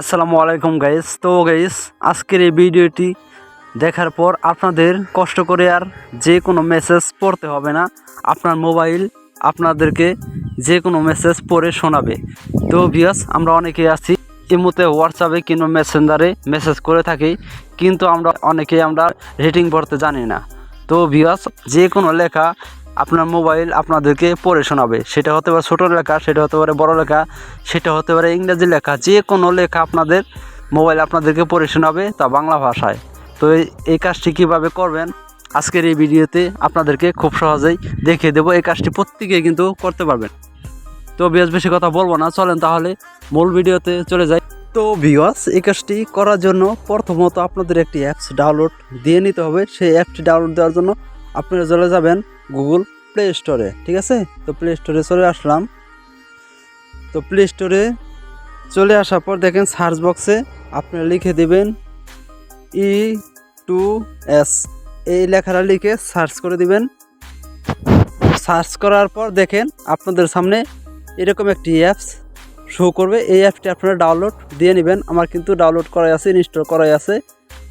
আসসালামু আলাইকুম গাইস তো গাইস আজকের এই ভিডিওটি দেখার পর আপনাদের কষ্ট করে আর যে কোনো মেসেজ পড়তে হবে না। আপনার মোবাইল আপনাদেরকে যে কোনো মেসেজ পড়ে শোনাবে। তো বিয়াস আমরা অনেকে আছি ইমুতে হোয়াটসঅ্যাপে কিংবা মেসেঞ্জারে মেসেজ করে থাকি, কিন্তু আমরা অনেকে আমরা রেটিং পড়তে জানি না। তো বিয়াস যে কোনো লেখা আপনার মোবাইল আপনাদেরকে পড়ে শোনাবে। সেটা হতে পারে ছোটো লেখা, সেটা হতে পারে বড় লেখা, সেটা হতে পারে ইংরেজি লেখা, যে কোনো লেখা আপনাদের মোবাইল আপনাদেরকে পড়ে শোনাবে তা বাংলা ভাষায়। তো এই- কাজটি কীভাবে করবেন? আজকের এই ভিডিওতে আপনাদেরকে খুব সহজেই দেখিয়ে দেবো এই কাজটি প্রত্যেকেই কিন্তু করতে পারবেন। তো বেশ বেশি কথা বলব না, চলেন তাহলে মূল ভিডিওতে চলে যাই। তো ভিওয়াস এই কাজটি করার জন্য প্রথমত আপনাদের একটি অ্যাপস ডাউনলোড দিয়ে নিতে হবে। সেই অ্যাপটি ডাউনলোড দেওয়ার জন্য আপনারা চলে যাবেন গুগল প্লে স্টোরে, ঠিক আছে? তো প্লে স্টোরে চলে আসলাম। তো প্লে স্টোরে চলে আসার পর দেখেন সার্চ বক্সে আপনারা লিখে দিবেন ই টু এস। এই লেখাটা লিখে সার্চ করে দিবেন। সার্চ করার পর দেখেন আপনাদের সামনে এরকম একটি অ্যাপস শো করবে। এই অ্যাপটি আপনারা ডাউনলোড দিয়ে নেবেন। আমার কিন্তু ডাউনলোড করাই আছে, ইনস্টল করাই আছে।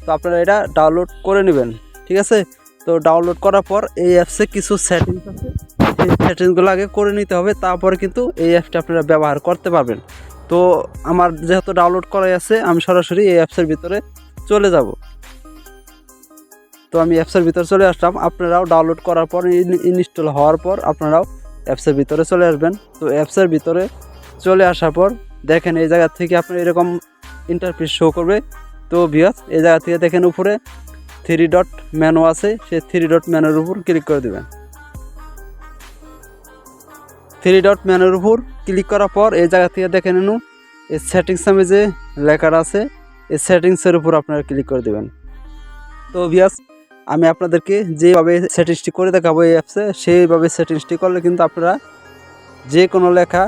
তো আপনারা এটা ডাউনলোড করে নেবেন, ঠিক আছে? তো ডাউনলোড করার পর এই অ্যাপসে কিছু সেটিংস আছে। সেই সেটিংসগুলো আগে করে নিতে হবে, তারপরে কিন্তু এই অ্যাপটা আপনারা ব্যবহার করতে পারবেন। তো আমার যেহেতু ডাউনলোড করাই আছে, আমি সরাসরি এই অ্যাপসের ভিতরে চলে যাব। তো আমি অ্যাপসের ভিতরে চলে আসলাম। আপনারাও ডাউনলোড করার পর ইনস্টল হওয়ার পর আপনারাও অ্যাপসের ভিতরে চলে আসবেন। তো অ্যাপসের ভিতরে চলে আসার পর দেখেন এই জায়গা থেকে আপনার এরকম ইন্টারফেস শো করবে। তো বিয়াস এই জায়গা থেকে দেখেন উপরে থ্রি ডট মেনু আছে, সেই থ্রি ডট মেনুর উপর ক্লিক করে দেবেন। থ্রি ডট মেনুর উপর ক্লিক করার পর এই জায়গা থেকে দেখে নিন, এই সেটিংস নামে যে লেখাটা আছে, এই সেটিংসের উপর আপনারা ক্লিক করে দেবেন। তো বিয়াস আমি আপনাদেরকে যেভাবে সেটিংসটি করে দেখাবো এই অ্যাপসে সেইভাবে সেটিংসটি করলে কিন্তু আপনারা যে কোনো লেখা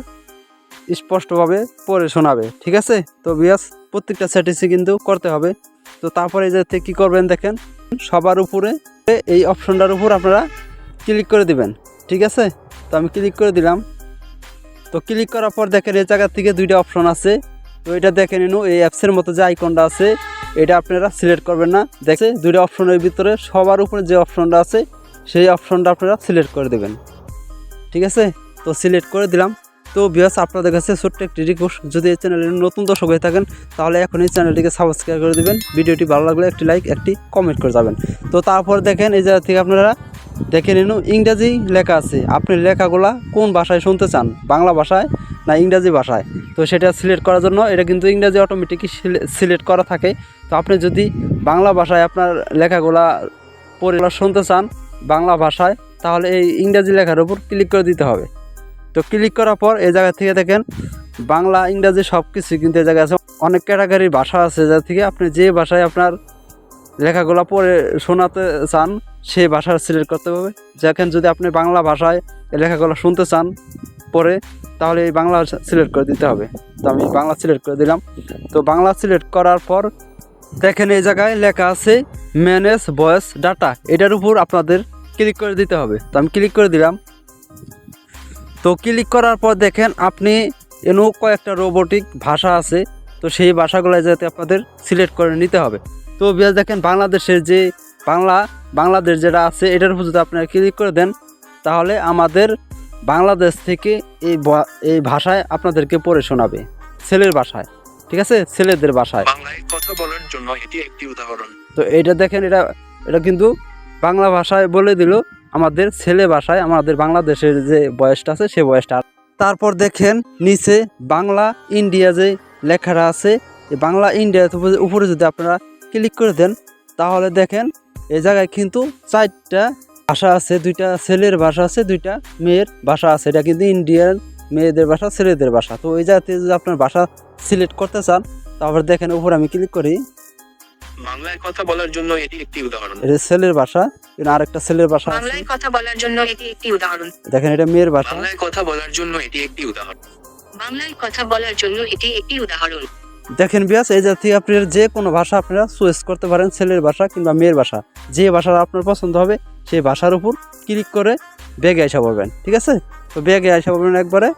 স্পষ্টভাবে পড়ে শোনাবে, ঠিক আছে? তো বিয়াস প্রত্যেকটা সেটিংসই কিন্তু করতে হবে। তো তারপরে যাতে কী করবেন দেখেন, সবার উপরে এই অপশনটার উপর আপনারা ক্লিক করে দিবেন, ঠিক আছে? তো আমি ক্লিক করে দিলাম। তো ক্লিক করার পর দেখেন এই জায়গার থেকে দুইটা অপশন আছে। তো এটা দেখে নিন, এই অ্যাপসের মতো যে আইকনটা আছে, এটা আপনারা সিলেক্ট করবেন না। দেখে দুইটা অপশনের ভিতরে সবার উপরে যে অপশনটা আছে, সেই অপশনটা আপনারা সিলেক্ট করে দেবেন। ঠিক আছে? তো সিলেক্ট করে দিলাম। তো বিয়াস আপনাদের কাছে ছোট্ট একটি রিকোয়েস্ট যদি এই চ্যানেলে নতুন দর্শক হয়ে থাকেন, তাহলে এখন এই চ্যানেলটিকে সাবস্ক্রাইব করে দেবেন। ভিডিওটি ভালো লাগলে একটি লাইক একটি কমেন্ট করে যাবেন। তো তারপর দেখেন, এই জায়গা থেকে আপনারা দেখে নিন, ইংরাজি লেখা আছে। আপনি লেখাগুলা কোন ভাষায় শুনতে চান? বাংলা ভাষায় না ইংরাজি ভাষায়? তো সেটা সিলেক্ট করার জন্য, এটা কিন্তু ইংরাজি অটোমেটিকই সিলেক্ট করা থাকে। তো আপনি যদি বাংলা ভাষায় আপনার লেখাগুলা পড়ে শুনতে চান, বাংলা ভাষায়, তাহলে এই ইংরাজি লেখার উপর ক্লিক করে দিতে হবে। তো ক্লিক করার পর এই জায়গা থেকে দেখেন বাংলা, ইংরাজি সব কিছু কিন্তু এই জায়গায় আছে। অনেক ক্যাটাগরির ভাষা আছে যা থেকে আপনি যে ভাষায় আপনার লেখাগুলো পড়ে শোনাতে চান, সেই ভাষা সিলেক্ট করতে হবে। যেখানে যদি আপনি বাংলা ভাষায় লেখাগুলো শুনতে চান পরে তাহলে এই বাংলা সিলেক্ট করে দিতে হবে। তো আমি বাংলা সিলেক্ট করে দিলাম। তো বাংলা সিলেক্ট করার পর দেখেন এই জায়গায় লেখা আছে ম্যানেজ ভয়েস ডাটা এটার উপর আপনাদের ক্লিক করে দিতে হবে। তো আমি ক্লিক করে দিলাম। তো ক্লিক করার পর দেখেন আপনি এনও কয়েকটা রোবোটিক ভাষা আছে তো সেই ভাষাগুলো যাতে আপনাদের সিলেক্ট করে নিতে হবে। তো বিয়াস দেখেন বাংলাদেশের যে বাংলা বাংলাদেশ যেটা আছে এটার উপর যদি আপনারা ক্লিক করে দেন তাহলে আমাদের বাংলাদেশ থেকে এই এই ভাষায় আপনাদেরকে পড়ে শোনাবে। ছেলের ভাষায় ঠিক আছে? ছেলেদের ভাষায়। কথা বলার জন্য এটি একটি উদাহরণ। তো এটা দেখেন এটা এটা কিন্তু বাংলা ভাষায় বলে দিল। আমাদের ছেলে ভাষায় আমাদের বাংলাদেশের যে বয়সটা আছে, সে বয়সটা তারপর দেখেন নিচে বাংলা ইন্ডিয়া যে লেখাটা আছে বাংলা ইন্ডিয়া উপরে যদি আপনারা ক্লিক করে দেন, তাহলে দেখেন এই জায়গায় কিন্তু চারটা ভাষা আছে, দুইটা ছেলের ভাষা আছে, দুইটা মেয়ের ভাষা আছে। এটা কিন্তু ইন্ডিয়ান মেয়েদের ভাষা, ছেলেদের ভাষা। তো ওই জায়গাতে যদি আপনার ভাষা সিলেক্ট করতে চান, তারপর দেখেন উপরে আমি ক্লিক করি। বাংলায় কথা বলার জন্য এটি একটি উদাহরণ। এটা ছেলের ভাষা এখানে আরেকটা ছেলের ভাষা আছে। বাংলায় কথা বলার জন্য এটি একটি উদাহরণ। দেখেন এটা মেয়ের ভাষা। বাংলায় কথা বলার জন্য এটি একটি উদাহরণ। বাংলায় কথা বলার জন্য এটি একটি উদাহরণ। দেখেন বিয়াস এই জাতি আপনার যে কোনো ভাষা আপনারা চয়েস করতে পারেন ছেলের ভাষা কিংবা মেয়ের ভাষা। যে ভাষা আপনার পছন্দ হবে সেই ভাষার উপর ক্লিক করে ব্যাগে আসা পড়বেন ঠিক আছে? তো ব্যাগে আসা পড়বেন একবারে।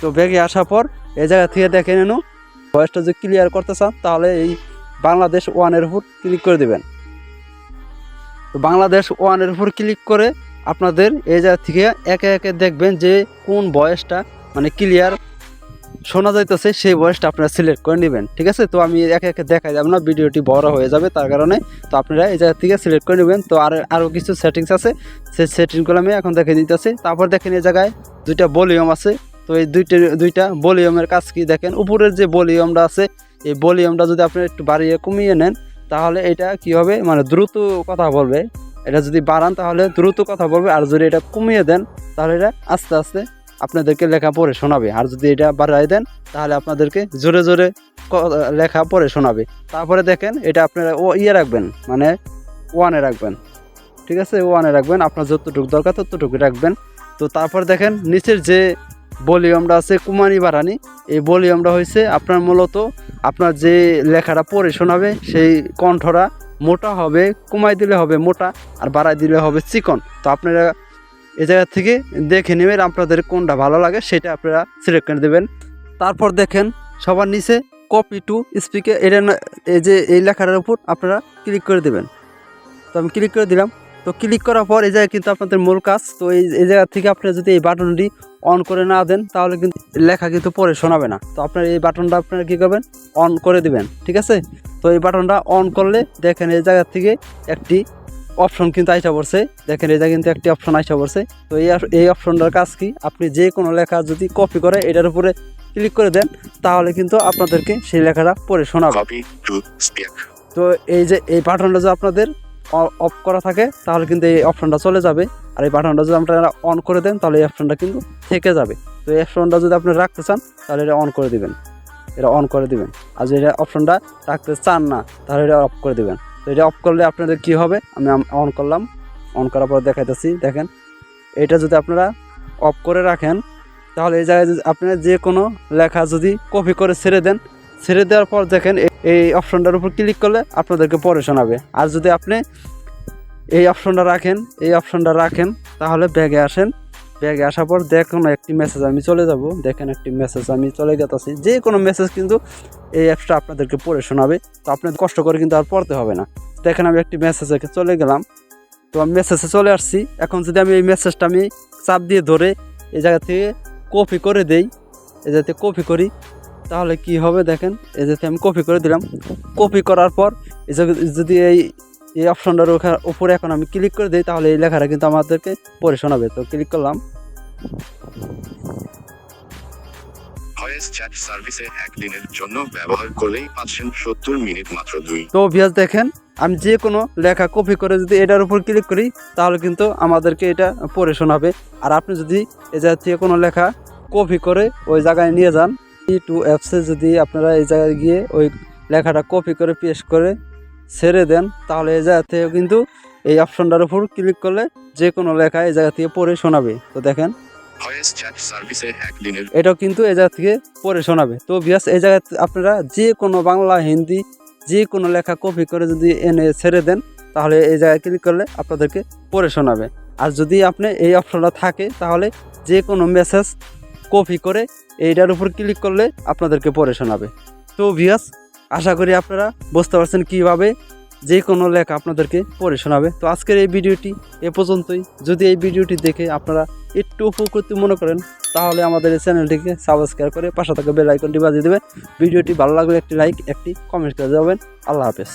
তো ব্যাগে আসার পর এই জায়গা থেকে দেখে নেন ভয়েসটা যদি ক্লিয়ার করতে চান তাহলে এই বাংলাদেশ ওয়ানের উপর ক্লিক করে দেবেন। তো বাংলাদেশ ওয়ানের উপর ক্লিক করে আপনাদের এই জায়গা থেকে একে একে দেখবেন যে কোন বয়সটা মানে ক্লিয়ার শোনা যাইতেছে, সেই বয়সটা আপনারা সিলেক্ট করে নেবেন, ঠিক আছে? তো আমি একে একে দেখাই যাব না, ভিডিওটি বড় হয়ে যাবে তার কারণে। তো আপনারা এই জায়গা থেকে সিলেক্ট করে নেবেন। তো আর আরও কিছু সেটিংস আছে, সেই সেটিংগুলো আমি এখন দেখে দিতেছি তারপর দেখেন এই জায়গায় দুইটা ভলিউম আছে। তো এই দুইটা দুইটা ভলিউমের কাজ কি দেখেন? উপরের যে ভলিউমটা আছে এই ভলিউমটা যদি আপনি একটু বাড়িয়ে কমিয়ে নেন, তাহলে এটা কি হবে? মানে দ্রুত কথা বলবে। এটা যদি বাড়ান, তাহলে দ্রুত কথা বলবে। আর যদি এটা কমিয়ে দেন, তাহলে এটা আস্তে আস্তে আপনাদেরকে লেখা পড়ে শোনাবে। আর যদি এটা বাড়াই দেন, তাহলে আপনাদেরকে জোরে জোরে লেখা পড়ে শোনাবে। তারপরে দেখেন, এটা আপনারা ও ইয়ে রাখবেন। মানে ওয়ানে রাখবেন। ঠিক আছে? ওয়ানে রাখবেন। আপনার যতটুকু দরকার ততটুকু রাখবেন। তো তারপর দেখেন, নিচের যে ভলিউমটা আছে কুমানি বাড়ানি। এই ভলিউমটা হয়েছে আপনার মূলত আপনার যে লেখাটা পড়ে শোনাবে, সেই কণ্ঠটা মোটা হবে, কমাই দিলে হবে মোটা আর বাড়াই দিলে হবে চিকন। তো আপনারা এ জায়গা থেকে দেখে নেবেন আপনাদের কোনটা ভালো লাগে, সেটা আপনারা সিলেক্ট করে দেবেন। তারপর দেখেন সবার নিচে কপি টু স্পিকে এটা এই যে এই লেখাটার উপর আপনারা ক্লিক করে দেবেন। তো আমি ক্লিক করে দিলাম। তো ক্লিক করার পর এই জায়গায় কিন্তু আপনাদের মূল কাজ তো এই এই জায়গা থেকে আপনারা যদি এই বাটনটি অন করে না দেন তাহলে কিন্তু লেখা কিন্তু পরে শোনাবে না। তো আপনার এই বাটনটা আপনারা কী করবেন? অন করে দিবেন ঠিক আছে? তো এই বাটনটা অন করলে দেখেন এই জায়গা থেকে একটি অপশন কিন্তু আইসা পড়ছে। দেখেন এই জায়গায় কিন্তু একটি অপশন আইসা পড়ছে। তো এই এই অপশনটার কাজ কি? আপনি যে কোনো লেখা যদি কপি করে এটার উপরে ক্লিক করে দেন তাহলে কিন্তু আপনাদেরকে সেই লেখাটা পড়ে শোনাবে। তো এই যে এই বাটনটা যে আপনাদের অফ করা থাকে, তাহলে কিন্তু এই অপশনটা চলে যাবে। আর এই বাটনটা যদি আপনারা অন করে দেন, তাহলে এই অপশনটা কিন্তু থেকে যাবে। তো এই অপশনটা যদি আপনি রাখতে চান, তাহলে এটা অন করে দিবেন। এটা অন করে দিবেন। আর যদি এটা অপশনটা রাখতে চান না, তাহলে এটা অফ করে দিবেন। তো এটা অফ করলে আপনাদের কি হবে? আমি অন করলাম। অন করার পর দেখাইতেছি, দেখেন। এটা যদি আপনারা অফ করে রাখেন, তাহলে এই জায়গায় যদি আপনারা যে কোনো লেখা যদি কপি করে ছেড়ে দেন, ছেড়ে দেওয়ার পর দেখেন এই অপশনটার উপর ক্লিক করলে আপনাদেরকে পরে শোনাবে। আর যদি আপনি এই অপশনটা রাখেন, এই অপশনটা রাখেন, তাহলে ব্যাগে আসেন। ব্যাগে আসার পর দেখুন একটি মেসেজ আমি চলে যাব। দেখেন একটি মেসেজ আমি চলে গেতেছি যে কোনো মেসেজ কিন্তু এই অ্যাপসটা আপনাদেরকে পড়ে শোনাবে। তো আপনাদের কষ্ট করে কিন্তু আর পড়তে হবে না। দেখেন আমি একটি মেসেজে চলে গেলাম। তো আমি মেসেজে চলে আসছি। এখন যদি আমি এই মেসেজটা আমি চাপ দিয়ে ধরে এই জায়গা থেকে কপি করে দেই, এই জায়গাতে কপি করি তাহলে কি হবে দেখেন এই যাতে আমি কপি করে দিলাম। কপি করার পর এই যদি এই এই অপশনটার উপরে এখন আমি ক্লিক করে দিই তাহলে এই লেখাটা কিন্তু আমাদেরকে পড়ে শোনাবে। তো ক্লিক করলাম। চ্যাট সার্ভিসে একদিনের জন্য ব্যবহার করলেই পাচ্ছেন সত্তর মিনিট মাত্র দুই। তো ভিয়াস দেখেন আমি যে কোনো লেখা কপি করে যদি এটার উপর ক্লিক করি তাহলে কিন্তু আমাদেরকে এটা পড়ে শোনাবে। আর আপনি যদি এই জায়গা থেকে কোনো লেখা কপি করে ওই জায়গায় নিয়ে যান ই টু অ্যাপসে যদি আপনারা এই জায়গায় গিয়ে ওই লেখাটা কপি করে পেস্ট করে ছেড়ে দেন তাহলে এই জায়গা থেকে কিন্তু এই অপশনটার উপর ক্লিক করলে যে কোনো লেখা এই জায়গা থেকে পড়ে শোনাবে। তো দেখেন এটাও কিন্তু এই জায়গা থেকে পড়ে শোনাবে। তো বিয়াস এই জায়গায় আপনারা যে কোনো বাংলা হিন্দি যে কোনো লেখা কপি করে যদি এনে ছেড়ে দেন তাহলে এই জায়গায় ক্লিক করলে আপনাদেরকে পড়ে শোনাবে। আর যদি আপনি এই অপশনটা থাকে তাহলে যে কোনো মেসেজ কপি করে এইটার উপর ক্লিক করলে আপনাদেরকে পড়ে শোনাবে। তো ভিয়াস আশা করি আপনারা বুঝতে পারছেন কীভাবে যে কোনো লেখা আপনাদেরকে পড়ে শোনাবে। তো আজকের এই ভিডিওটি এ পর্যন্তই। যদি এই ভিডিওটি দেখে আপনারা একটু উপকৃত মনে করেন, তাহলে আমাদের এই চ্যানেলটিকে সাবস্ক্রাইব করে পাশে থাকা বেল আইকনটি বাজিয়ে দেবেন। ভিডিওটি ভালো লাগলে একটি লাইক একটি কমেন্ট করে যাবেন আল্লাহ হাফেজ।